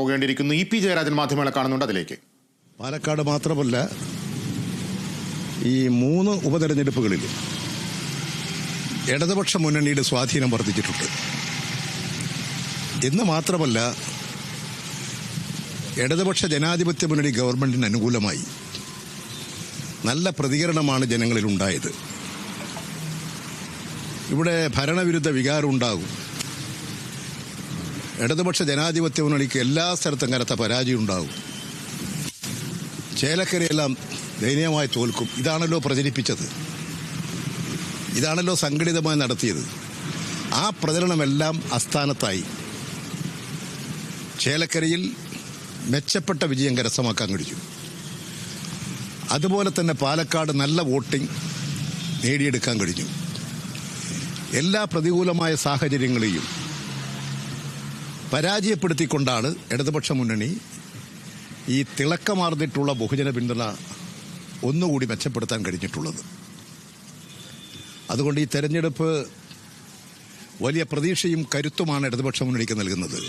പോകേണ്ടിയിരിക്കുന്നു. E P Jayarajan മാധ്യമങ്ങളെ കാണുന്നുണ്ട് അതിലേക്ക്. പാലക്കാട് മാത്രമല്ല ഈ മൂന്ന് ഉപതെരഞ്ഞെടുപ്പുകളിൽ ഇടതുപക്ഷ മുന്നണിയുടെ സ്വാധീനം വർദ്ധിച്ചിട്ടുണ്ട്. എന്ന് മാത്രമല്ല ഇടതുപക്ഷ ജനാധിപത്യ മുന്നണി ഗവൺമെന്റിന് അനുകൂലമായി നല്ല പ്രതികരണമാണ് ജനങ്ങളിൽ ഉണ്ടായത് ഇവിടെ ഭരണവിരുദ്ധ വികാരം ഉണ്ടാകും. ഇടതുപക്ഷ ജനാധിപത്യ മുന്നണിക്ക് എല്ലാ സ്ഥലത്തും കനത്ത പരാജയം ഉണ്ടാകും. ചേലക്കരയെല്ലാം ദയനീയമായി തോൽക്കും. ഇതാണല്ലോ പ്രചരിപ്പിച്ചത്. ഇതാണല്ലോ സംഘടിതമായി നടത്തിയത്. ആ പ്രചരണമെല്ലാം അസ്ഥാനത്തായി ചേലക്കരയിൽ മെച്ചപ്പെട്ട വിജയം കരസ്ഥമാക്കാൻ കഴിച്ചു അതുപോലെ തന്നെ പാലക്കാട് നല്ല വോട്ടിംഗ് നേടിയെടുക്കാൻ കഴിഞ്ഞു. എല്ലാ പ്രതികൂലമായ സാഹചര്യങ്ങളെയും പരാജയപ്പെടുത്തിക്കൊണ്ടാണ് ഇടതുപക്ഷ മുന്നണി ഈ തിളക്കമാർന്നിട്ടുള്ള ബഹുജന പിന്തുണ ഒന്നുകൂടി മെച്ചപ്പെടുത്താൻ കഴിഞ്ഞിട്ടുള്ളത്. അതുകൊണ്ട് ഈ തെരഞ്ഞെടുപ്പ് വലിയ പ്രതീക്ഷയും കരുത്തുമാണ് ഇടതുപക്ഷ മുന്നണിക്ക് നൽകുന്നത്.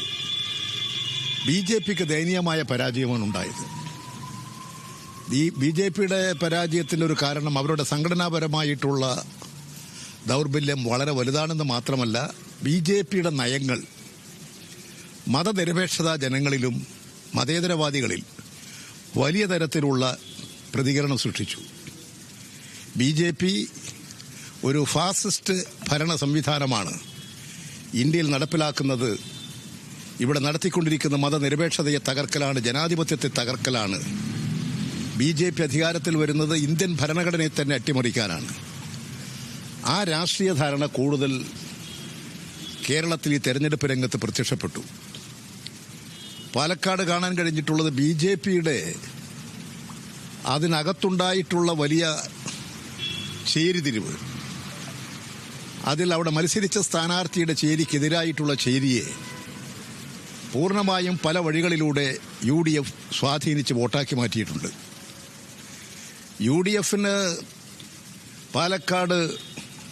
ബി ജെ പിക്ക് ദയനീയമായ പരാജയമാണ് ഉണ്ടായത്. ഈ ബി ജെ പിയുടെ പരാജയത്തിന്റെ ഒരു കാരണം അവരുടെ സംഘടനാപരമായിട്ടുള്ള ദൗർബല്യം വളരെ വലുതാണെന്ന് മാത്രമല്ല ബി ജെ പിയുടെ നയങ്ങൾ മതനിരപേക്ഷത ജനങ്ങളിലും മതേതരവാദികളിൽ വലിയ തരത്തിലുള്ള പ്രതികരണം സൃഷ്ടിച്ചു. ബി ജെ പി ഒരു ഫാസിസ്റ്റ് ഭരണ സംവിധാനമാണ് ഇന്ത്യയിൽ നടപ്പിലാക്കുന്നത്. ഇവിടെ നടത്തിക്കൊണ്ടിരിക്കുന്ന മതനിരപേക്ഷതയെ തകർക്കലാണ് ജനാധിപത്യത്തെ തകർക്കലാണ്. ബി ജെ പി അധികാരത്തിൽ വരുന്നത് ഇന്ത്യൻ ഭരണഘടനയെ തന്നെ അട്ടിമറിക്കാനാണ്. ആ രാഷ്ട്രീയ ധാരണ കൂടുതൽ കേരളത്തിൽ ഈ തെരഞ്ഞെടുപ്പ് രംഗത്ത് പ്രത്യക്ഷപ്പെട്ടു. പാലക്കാട് കാണാൻ കഴിഞ്ഞിട്ടുള്ളത് ബി ജെ പിയുടെ അതിനകത്തുണ്ടായിട്ടുള്ള വലിയ ചേരിതിരിവ്. അതിൽ അവിടെ മത്സരിച്ച സ്ഥാനാർത്ഥിയുടെ ചേരിക്കെതിരായിട്ടുള്ള ചേരിയെ പൂർണമായും പല വഴികളിലൂടെ യു ഡി എഫ് സ്വാധീനിച്ച് വോട്ടാക്കി മാറ്റിയിട്ടുണ്ട്. യു ഡി എഫിന് പാലക്കാട്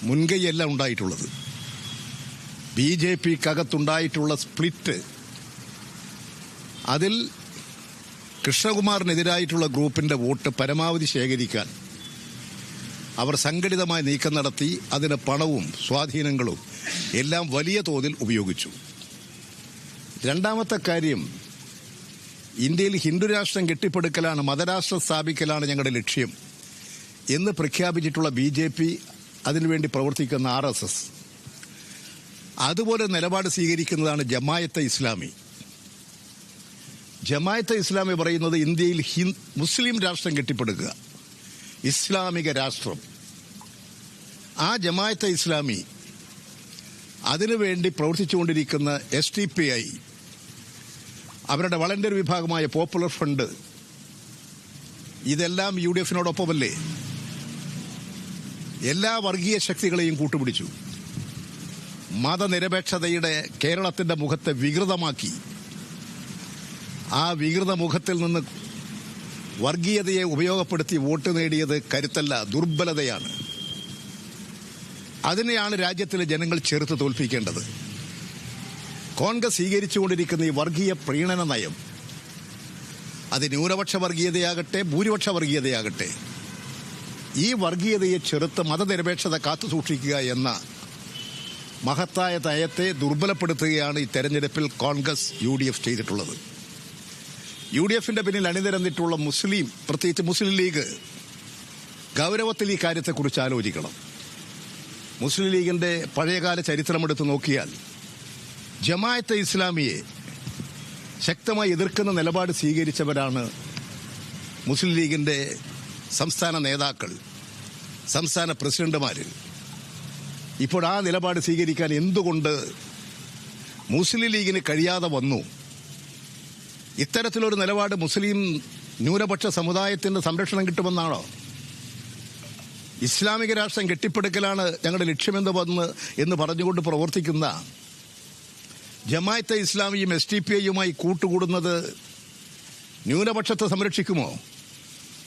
മുൻകൈയല്ല ഉണ്ടായിട്ടുള്ളത്. ബി ജെ പിക്കകത്തുണ്ടായിട്ടുള്ള സ്പ്ലിറ്റ് അതിൽ കൃഷ്ണകുമാറിനെതിരായിട്ടുള്ള ഗ്രൂപ്പിന്റെ വോട്ട് പരമാവധി ശേഖരിക്കാൻ അവർ സംഘടിതമായി നീക്കം നടത്തി അതിന് പണവും സ്വാധീനങ്ങളും എല്ലാം വലിയ തോതിൽ ഉപയോഗിച്ചു. രണ്ടാമത്തെ കാര്യം ഇന്ത്യയിൽ ഹിന്ദു രാഷ്ട്രം കെട്ടിപ്പടുക്കലാണ് മതരാഷ്ട്രം സ്ഥാപിക്കലാണ് ഞങ്ങളുടെ ലക്ഷ്യം എന്ന് പ്രഖ്യാപിച്ചിട്ടുള്ള ബി ജെ പി അതിനുവേണ്ടി പ്രവർത്തിക്കുന്ന ആർ എസ് എസ്. അതുപോലെ നിലപാട് സ്വീകരിക്കുന്നതാണ് ജമായത്തെ ഇസ്ലാമി. ജമായത്തെ ഇസ്ലാമി പറയുന്നത് ഇന്ത്യയിൽ ഹി മുസ്ലിം രാഷ്ട്രം കെട്ടിപ്പടുക്കുക. ഇസ്ലാമിക രാഷ്ട്രം. ആ ജമായത്തെ ഇസ്ലാമി അതിനുവേണ്ടി പ്രവർത്തിച്ചുകൊണ്ടിരിക്കുന്ന എസ് ടി പി ഐ അവരുടെ വളണ്ടിയർ വിഭാഗമായ പോപ്പുലർ ഫണ്ട് ഇതെല്ലാം യു ഡി എഫിനോടൊപ്പമല്ലേ? എല്ലാ വർഗീയ ശക്തികളെയും കൂട്ടുപിടിച്ചു. മതനിരപേക്ഷതയുടെ കേരളത്തിന്റെ മുഖത്തെ വികൃതമാക്കി. ആ വികൃത മുഖത്തിൽ നിന്ന് വർഗീയതയെ ഉപയോഗപ്പെടുത്തി വോട്ട് നേടിയത് കരുത്തല്ല ദുർബലതയാണ്. അതിനെയാണ് രാജ്യത്തിലെ ജനങ്ങൾ ചെറുത്ത് തോൽപ്പിക്കേണ്ടത്. കോൺഗ്രസ് സ്വീകരിച്ചുകൊണ്ടിരിക്കുന്ന ഈ വർഗീയ പ്രീണന നയം അത് ന്യൂനപക്ഷ വർഗീയതയാകട്ടെ ഭൂരിപക്ഷ വർഗീയതയാകട്ടെ ഈ വർഗീയതയെ ചെറുത്ത് മതനിരപേക്ഷത കാത്തുസൂക്ഷിക്കുക എന്ന മഹത്തായ നയത്തെ ദുർബലപ്പെടുത്തുകയാണ് ഈ തെരഞ്ഞെടുപ്പിൽ കോൺഗ്രസ് യു ചെയ്തിട്ടുള്ളത്. യു ഡി എഫിന്റെ പിന്നിൽ അണിനിരന്നിട്ടുള്ള മുസ്ലിം പ്രത്യേകിച്ച് മുസ്ലിം ലീഗ് ഗൗരവത്തിൽ ഈ കാര്യത്തെക്കുറിച്ച് ആലോചിക്കണം. മുസ്ലിം ലീഗിന്റെ പഴയകാല ചരിത്രം ചരിത്രമെടുത്ത് നോക്കിയാൽ ജമായത്തെ ഇസ്ലാമിയെ ശക്തമായി എതിർക്കുന്ന നിലപാട് സ്വീകരിച്ചവരാണ് മുസ്ലിം ലീഗിന്റെ സംസ്ഥാന നേതാക്കൾ സംസ്ഥാന പ്രസിഡന്റുമാർ ഇപ്പോൾ ആ നിലപാട് സ്വീകരിക്കാൻ എന്തുകൊണ്ട് മുസ്ലിം ലീഗിന് കഴിയാതെ വന്നു? ഇത്തരത്തിലൊരു നിലപാട് മുസ്ലിം ന്യൂനപക്ഷ സമുദായത്തിന്റെ സംരക്ഷണം കിട്ടുമെന്നാണോ? ഇസ്ലാമിക രാഷ്ട്രം കെട്ടിപ്പടുക്കലാണ് ഞങ്ങളുടെ ലക്ഷ്യമെന്ന് വന്ന് എന്ന് പറഞ്ഞുകൊണ്ട് പ്രവർത്തിക്കുന്ന ജമായത്തെ ഇസ്ലാമിയും എസ് ടി പി ഐയുമായി കൂട്ടുകൂടുന്നത് ന്യൂനപക്ഷത്തെ സംരക്ഷിക്കുമോ?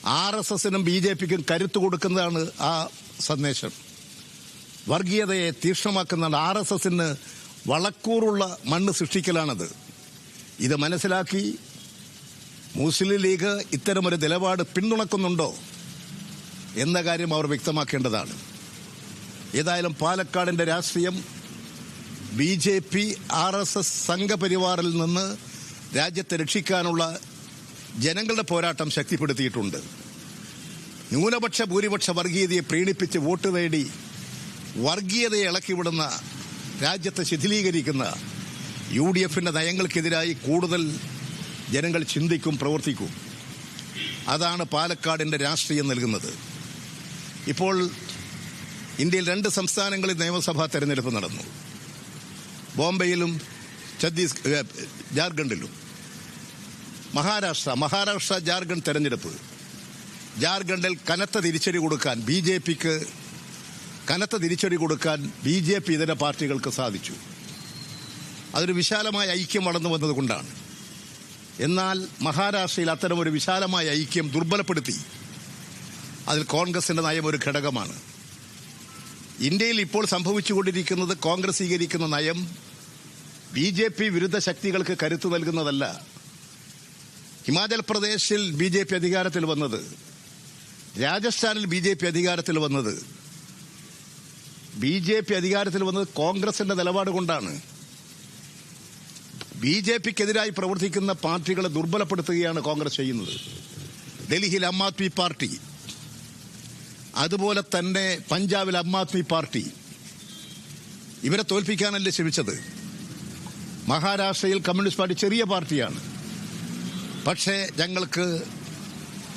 ആർ എസ് എസിനും ബി ജെ പിക്കും കരുത്തു കൊടുക്കുന്നതാണ് ആ സന്ദേശം. വർഗീയതയെ തീക്ഷ്ണമാക്കുന്നതാണ് ആർ എസ് എസിന് വളക്കൂറുള്ള മണ്ണ് സൃഷ്ടിക്കലാണത്. ഇത് മനസ്സിലാക്കി മുസ്ലിം ലീഗ് ഇത്തരമൊരു നിലപാട് പിന്തുണക്കുന്നുണ്ടോ എന്ന കാര്യം അവർ വ്യക്തമാക്കേണ്ടതാണ്. ഏതായാലും പാലക്കാടിന്റെ രാഷ്ട്രീയം B J P R S S സംഘപരിവാറിൽ നിന്ന് രാജ്യത്തെ രക്ഷിക്കാനുള്ള ജനങ്ങളുടെ പോരാട്ടം ശക്തിപ്പെടുത്തിയിട്ടുണ്ട്. ന്യൂനപക്ഷ ഭൂരിപക്ഷ വർഗീയതയെ പ്രീണിപ്പിച്ച് വോട്ട് നേടി വർഗീയതയെ ഇളക്കിവിടുന്ന രാജ്യത്തെ ശിഥിലീകരിക്കുന്ന യു ഡി എഫിന്റെ നയങ്ങൾക്കെതിരായി കൂടുതൽ ജനങ്ങൾ ചിന്തിക്കും പ്രവർത്തിക്കും. അതാണ് പാലക്കാടിന്റെ രാഷ്ട്രീയം നൽകുന്നത്. ഇപ്പോൾ ഇന്ത്യയിൽ രണ്ട് സംസ്ഥാനങ്ങളിൽ നിയമസഭാ തെരഞ്ഞെടുപ്പ് നടന്നു. ബോംബെയിലും ഛത്തീസ് ജാർഖണ്ഡിലും. മഹാരാഷ്ട്ര മഹാരാഷ്ട്ര ജാർഖണ്ഡ് തെരഞ്ഞെടുപ്പ്. ജാർഖണ്ഡിൽ കനത്ത തിരിച്ചടി കൊടുക്കാൻ ബി ജെ പിക്ക് കനത്ത തിരിച്ചടി കൊടുക്കാൻ ബി ജെ പി ഇതര പാർട്ടികൾക്ക് സാധിച്ചു. അതൊരു വിശാലമായ ഐക്യം വളർന്നു വന്നതുകൊണ്ടാണ് എന്നാൽ മഹാരാഷ്ട്രയിൽ അത്തരം ഒരു വിശാലമായ ഐക്യം ദുർബലപ്പെടുത്തി. അതിൽ കോൺഗ്രസിന്റെ നയം ഒരു ഘടകമാണ്. ഇന്ത്യയിൽ ഇപ്പോൾ സംഭവിച്ചുകൊണ്ടിരിക്കുന്നത് കോൺഗ്രസ് സ്വീകരിക്കുന്ന നയം ബി ജെ പി വിരുദ്ധ ശക്തികൾക്ക് കരുത്തു നൽകുന്നതല്ല. ഹിമാചൽ പ്രദേശിൽ ബി ജെ പി അധികാരത്തിൽ വന്നത് രാജസ്ഥാനിൽ ബി ജെ പി അധികാരത്തിൽ വന്നത്. ബി ജെ പി അധികാരത്തിൽ വന്നത് കോൺഗ്രസിന്റെ നിലപാട് കൊണ്ടാണ്. ബി ജെ പിക്കെതിരായി പ്രവർത്തിക്കുന്ന പാർട്ടികളെ ദുർബലപ്പെടുത്തുകയാണ് കോൺഗ്രസ് ചെയ്യുന്നത്. ഡൽഹിയിൽ ആം ആദ്മി പാർട്ടി അതുപോലെ തന്നെ പഞ്ചാബിൽ ആം ആദ്മി പാർട്ടി. ഇവരെ തോൽപ്പിക്കാനല്ലേ ശ്രമിച്ചത്? മഹാരാഷ്ട്രയിൽ കമ്മ്യൂണിസ്റ്റ് പാർട്ടി ചെറിയ പാർട്ടിയാണ്. പക്ഷേ ഞങ്ങൾക്ക്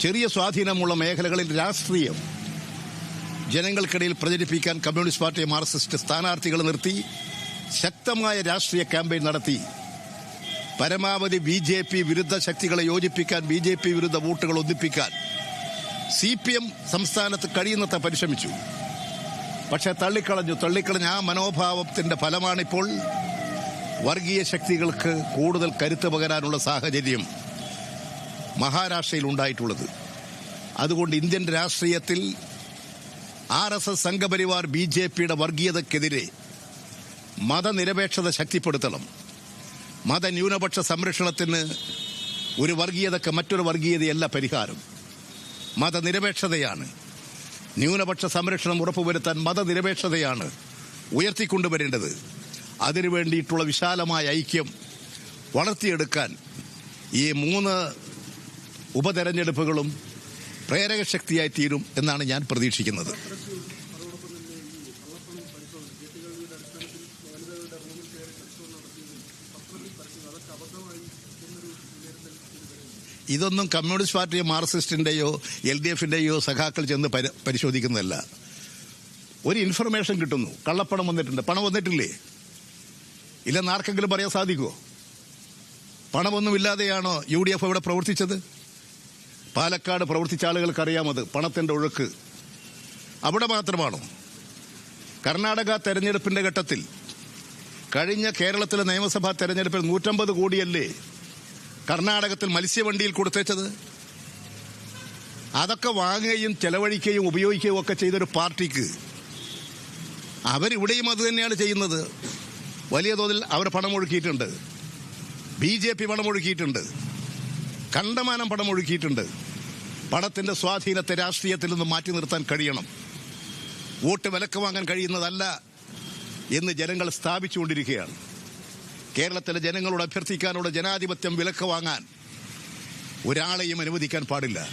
ചെറിയ സ്വാധീനമുള്ള മേഖലകളിൽ രാഷ്ട്രീയം ജനങ്ങൾക്കിടയിൽ പ്രചരിപ്പിക്കാൻ കമ്മ്യൂണിസ്റ്റ് പാർട്ടി മാർക്സിസ്റ്റ് സ്ഥാനാർത്ഥികൾ നിർത്തി ശക്തമായ രാഷ്ട്രീയ ക്യാമ്പയിൻ നടത്തി. പരമാവധി ബി ജെ പി വിരുദ്ധ ശക്തികളെ യോജിപ്പിക്കാൻ ബി ജെ പി വിരുദ്ധ വോട്ടുകൾ ഒന്നിപ്പിക്കാൻ സി പി എം സംസ്ഥാനത്ത് കഴിയുന്നത്ര പരിശ്രമിച്ചു. പക്ഷെ തള്ളിക്കളഞ്ഞു. തള്ളിക്കളഞ്ഞ ആ മനോഭാവത്തിന്റെ ഫലമാണിപ്പോൾ വർഗീയ ശക്തികൾക്ക് കൂടുതൽ കരുത്ത് പകരാനുള്ള സാഹചര്യം മഹാരാഷ്ട്രയിൽ ഉണ്ടായിട്ടുള്ളത്. അതുകൊണ്ട് ഇന്ത്യൻ രാഷ്ട്രീയത്തിൽ R S S Sangh Parivar B J പിയുടെ വർഗീയതക്കെതിരെ മതനിരപേക്ഷത ശക്തിപ്പെടുത്തണം. മതന്യൂനപക്ഷ സംരക്ഷണത്തിന് ഒരു വർഗീയതക്ക് മറ്റൊരു വർഗീയതയല്ല പരിഹാരം. മതനിരപേക്ഷതയാണ്. ന്യൂനപക്ഷ സംരക്ഷണം ഉറപ്പുവരുത്താൻ മതനിരപേക്ഷതയാണ് ഉയർത്തിക്കൊണ്ടുവരേണ്ടത്. അതിനു വേണ്ടിയിട്ടുള്ള വിശാലമായ ഐക്യം വളർത്തിയെടുക്കാൻ ഈ മൂന്ന് ഉപതെരഞ്ഞെടുപ്പുകളും പ്രേരകശക്തിയായി തീരും എന്നാണ് ഞാൻ പ്രതീക്ഷിക്കുന്നത്. ഇതൊന്നും കമ്മ്യൂണിസ്റ്റ് പാർട്ടിയോ മാർക്സിസ്റ്റിന്റെയോ എൽ ഡി എഫിന്റെയോ സഖാക്കൾ ചെന്ന് പരി- പരിശോധിക്കുന്നതല്ല. ഒരു ഇൻഫർമേഷൻ കിട്ടുന്നു. കള്ളപ്പണം വന്നിട്ടുണ്ട്. പണം വന്നിട്ടില്ലേ? ഇല്ലെന്ന് ആർക്കെങ്കിലും പറയാൻ സാധിക്കുമോ പണമൊന്നുമില്ലാതെയാണോ യു ഡി എഫ് ഇവിടെ പ്രവർത്തിച്ചത്? പാലക്കാട് പ്രവർത്തിച്ച ആളുകൾക്ക് അറിയാമത് പണത്തിന്റെ ഒഴുക്ക്. അവിടെ മാത്രമാണോ? കർണാടക തെരഞ്ഞെടുപ്പിന്റെ ഘട്ടത്തിൽ കഴിഞ്ഞ കേരളത്തിലെ നിയമസഭാ തെരഞ്ഞെടുപ്പിൽ നൂറ്റമ്പത് കോടിയല്ലേ കർണാടകത്തിൽ മത്സ്യവണ്ടിയിൽ കൊടുത്തേച്ചത്? അതൊക്കെ വാങ്ങുകയും ചെലവഴിക്കുകയും ഉപയോഗിക്കുകയും ഒക്കെ ചെയ്തൊരു പാർട്ടിക്ക്. അവരിവിടെയും അത് തന്നെയാണ് ചെയ്യുന്നത്. വലിയ തോതിൽ അവർ പണമൊഴുക്കിയിട്ടുണ്ട് ബി ജെ പി പണമൊഴുക്കിയിട്ടുണ്ട് കണ്ടമാനം പണമൊഴുക്കിയിട്ടുണ്ട് പണത്തിന്റെ സ്വാധീനത്തെ രാഷ്ട്രീയത്തിൽ നിന്ന് മാറ്റി നിർത്താൻ കഴിയണം. വോട്ട് വിലക്ക് വാങ്ങാൻ കഴിയുന്നതല്ല എന്ന് ജനങ്ങൾ സ്ഥാപിച്ചുകൊണ്ടിരിക്കുകയാണ്. കേരളത്തിലെ ജനങ്ങളോട് അഭ്യർത്ഥിക്കാനുള്ള ജനാധിപത്യം വിലക്ക് വാങ്ങാൻ ഒരാളെയും അനുവദിക്കാൻ പാടില്ല.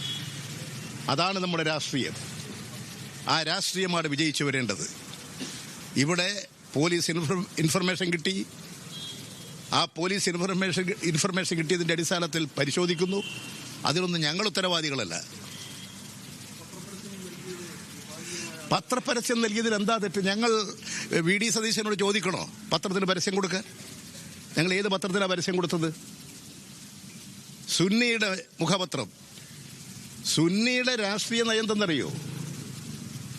അതാണ് നമ്മുടെ രാഷ്ട്രീയം. ആ രാഷ്ട്രീയമാണ് വിജയിച്ചു വരേണ്ടത്. ഇവിടെ പോലീസ് ഇൻഫർമേഷൻ കിട്ടി. ആ പോലീസ് ഇൻഫർമേഷൻ ഇൻഫർമേഷൻ കിട്ടിയതിന്റെ അടിസ്ഥാനത്തിൽ പരിശോധിക്കുന്നു. അതിനൊന്നും ഞങ്ങൾ ഉത്തരവാദികളല്ല. പത്രപരസ്യം നൽകിയതിൽ എന്താ തെറ്റ്? ഞങ്ങൾ വി ഡി സതീശനോട് ചോദിക്കണോ? പത്രത്തിന് പരസ്യം കൊടുക്കാൻ? ഞങ്ങൾ ഏത് പത്രത്തിലാണ് പരസ്യം കൊടുത്തത്? സുന്നിയുടെ മുഖപത്രം. സുന്നിയുടെ രാഷ്ട്രീയ നയം എന്തെന്നറിയോ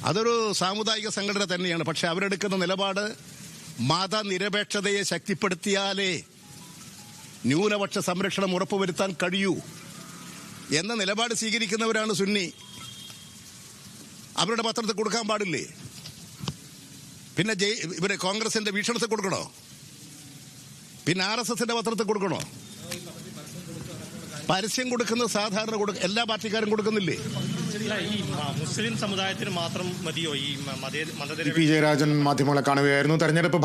അതൊരു സാമുദായിക സംഘടന തന്നെയാണ്. പക്ഷെ അവരെടുക്കുന്ന നിലപാട് മതനിരപേക്ഷതയെ ശക്തിപ്പെടുത്തിയാലേ ന്യൂനപക്ഷ സംരക്ഷണം ഉറപ്പുവരുത്താൻ കഴിയൂ എന്ന നിലപാട് സ്വീകരിക്കുന്നവരാണ് സുന്നി. അവരുടെ പത്രത്തിൽ കൊടുക്കാൻ പാടില്ലേ? പിന്നെ ജയ് ഇവരെ കോൺഗ്രസിന്റെ വീക്ഷണത്തിൽ കൊടുക്കണോ? പിന്നെ ആർ എസ് എസിന്റെ പത്രത്തിൽ കൊടുക്കണോ? പരസ്യം കൊടുക്കുന്നത് സാധാരണ കൊടു എല്ലാ പാർട്ടിക്കാരും കൊടുക്കുന്നില്ലേ? ഈ മുസ്ലിം സമുദായത്തിന് മാത്രം മതിയോ? ഈ മതേ മതേ പി ജയരാജൻ മാധ്യമങ്ങളെ കാണുകയായിരുന്നു. തെരഞ്ഞെടുപ്പ്